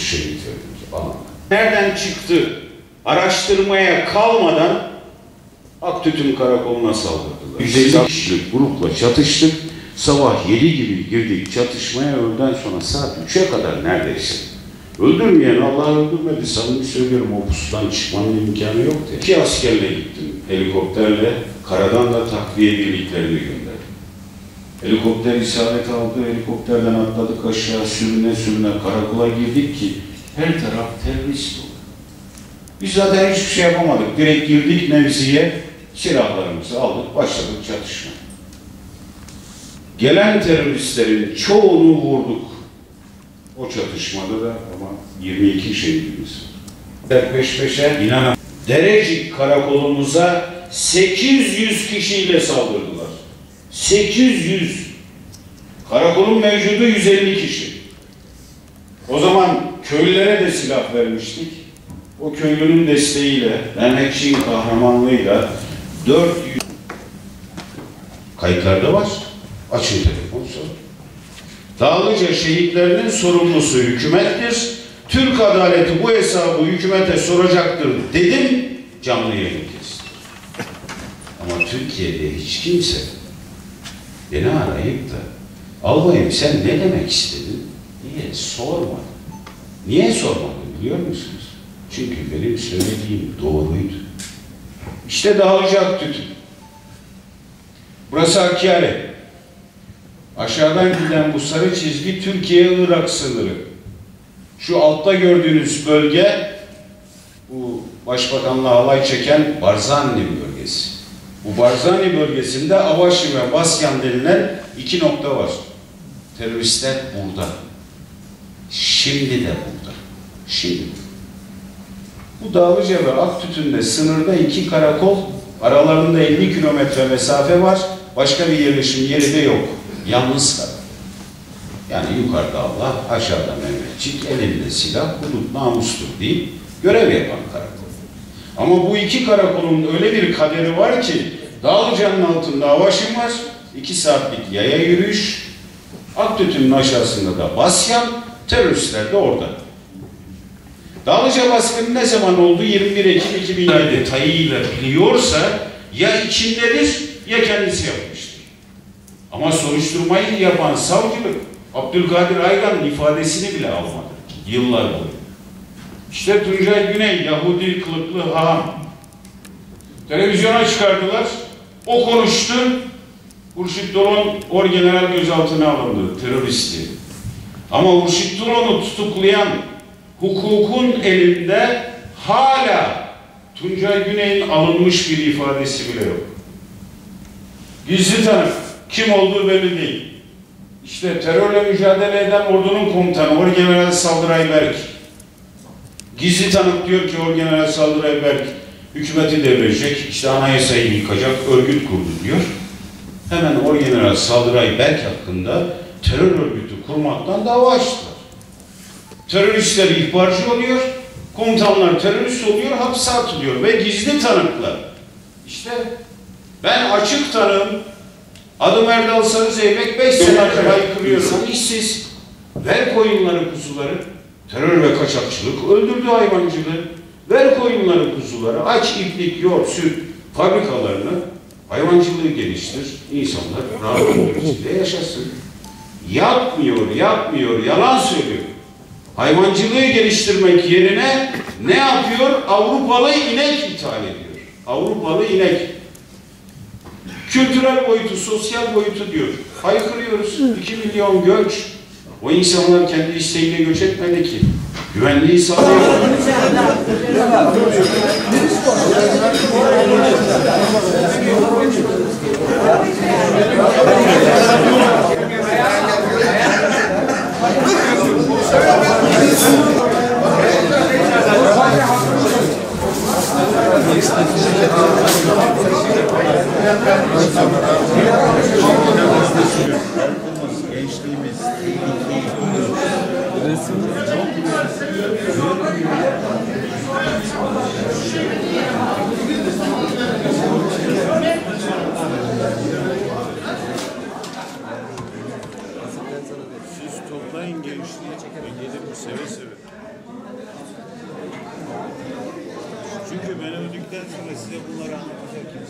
şehit verdik. Alanda. Nereden çıktı? Araştırmaya kalmadan Aktütün Karakolu'na saldırdılar. 150 kişilik grupla çatıştık. Sabah 7 gibi girdik çatışmaya öğleden sonra saat 3'e kadar neredeyse. Öldürmeyen Allah öldürmedi. Samimi söylüyorum o pusudan çıkmanın imkanı yoktu. İki askerle gittim helikopterle. Karadan da takviye birliklerini gönderdim. Helikopter isabet aldı. Helikopterden atladık aşağı sürüne sürüne karakola girdik ki her taraf terörist oldu. Biz zaten hiçbir şey yapamadık. Direkt girdik mevziye, silahlarımızı aldık, başladık çatışma. Gelen teröristlerin çoğunu vurduk. O çatışmada da ama 22 şehidimiz. Peş peşe inanan Derecik karakolumuza 800 kişiyle saldırdılar. 800. Karakolun mevcudu 150 kişi. O zaman köylülere de silah vermiştik. O köylünün desteğiyle, Mehmetçiğin kahramanlığıyla 400 kayıtlarda var. Açın telefon sorun. Dağlıca şehitlerinin sorumlusu hükümettir. Türk adaleti bu hesabı hükümete soracaktır dedim, canlı yayın kestim. Ama Türkiye'de hiç kimse beni arayıp da albayım sen ne demek istedin diye sormadı. Niye sormadı biliyor musunuz? Çünkü benim söylediğim doğruydu. İşte dağılacak tütün. Burası Hakkari. Aşağıdan giden bu sarı çizgi Türkiye-Irak sınırı. Şu altta gördüğünüz bölge bu başbakanla alay çeken Barzani bölgesi. Bu Barzani bölgesinde Avaşi ve Basyan denilen iki nokta var. Teröristler burada. Şimdi de burada. Şimdi. Bu Dağlıca ve Aktütün'de sınırda iki karakol, aralarında 50 kilometre mesafe var. Başka bir yerleşim yeri de yok. Yalnız karakol. Yani yukarıda Allah, aşağıda Mehmetçik, elinde silah, hudut namustur deyip görev yapan karakol. Ama bu iki karakolun öyle bir kaderi var ki Dağlıca'nın altında Avaşin var, iki saatlik yaya yürüyüş, Aktütün'ün aşağısında da Basyan, teröristler de orada. Dağlıca baskını ne zaman oldu? 21 Ekim 2007 detayıyla biliyorsa ya içindedir ya kendisi yapmıştır. Ama soruşturmayı yapan savcılık Abdülkadir Aygan'ın ifadesini bile almadı. Yıllar boyu. İşte Tuncay Güney, Yahudi kılıklı haham. Televizyona çıkardılar. O konuştu. Hurşit Dolon orgeneral gözaltına alındı. Teröristi. Ama Hurşit Dolon'u tutuklayan hukukun elinde hala Tuncay Güney'in alınmış bir ifadesi bile yok. Gizli tanık. Kim olduğu belli değil. İşte terörle mücadele eden ordunun komutanı Orgeneral Saldıray Berk. Gizli tanık diyor ki Orgeneral Saldıray Berk hükümeti devirecek, işte anayasayı yıkacak, örgüt kurdu diyor. Hemen Orgeneral Saldıray Berk hakkında terör örgütü kurmaktan dava açtılar. Teröristler ihbarcı oluyor, komutanlar terörist oluyor, hapse atılıyor ve gizli tanıklar. İşte ben açık tanığım, adım Erdal Sarı Zeybek 5 senedir haykırıyorum. işsiz, ver koyunları kuzuları, terör ve kaçakçılık öldürdü hayvancılığı, ver koyunları kuzuları, aç iplik, yoğurt, süt fabrikalarını, hayvancılığı geliştir, insanlar rahat içinde yaşasın. Yapmıyor, yapmıyor, yalan söylüyor. Hayvancılığı geliştirmek yerine ne yapıyor? Avrupalı inek ithal ediyor. Avrupalı inek. Kültürel boyutu, sosyal boyutu diyor. Haykırıyoruz. 2 milyon göç. O insanlar kendi isteğiyle göç etmedi ki. Güvenliği geçtiğimiz resim Siz toplayın gençliği ve gelin seve seve. Çünkü ben öldükten sonra size bunları anlatacak kimse.